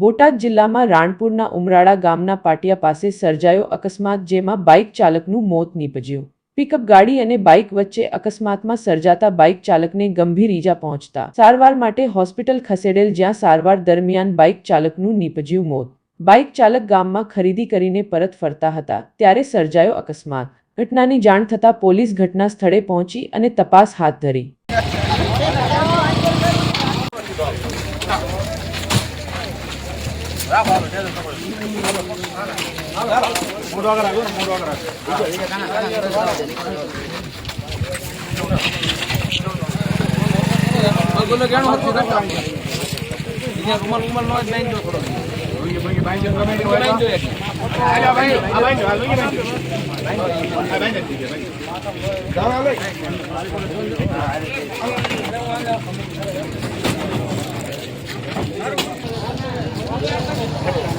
બોટાદ જિલ્લામાં રાણપુરના ઉમરાળા ગામના પાટિયા પાસે સર્જાયો અકસ્માત, જેમાં બાઇક ચાલકનું મોત નીપજ્યું. પિકઅપ ગાડી અને બાઇક વચ્ચે અકસ્માતમાં સર્જાતા બાઇક ચાલકને ગંભીર ઈજા પહોંચતા. સારવાર માટે હોસ્પિટલ ખસેડેલ, જ્યાં સારવાર દરમિયાન બાઇક ચાલકનું નીપજ્યું મોત. બાઇક ચાલક ગામમાં ખરીદી કરીને પરત ફરતા હતા, ત્યારે સર્જાયો અકસ્માત. ઘટનાની જાણ થતાં પોલીસ ઘટના સ્થળે પહોંચી અને તપાસ હાથ ધરી. રૂમાલ રૂમાલ નો જ બાંધજો થોડો બાંધજો Okay.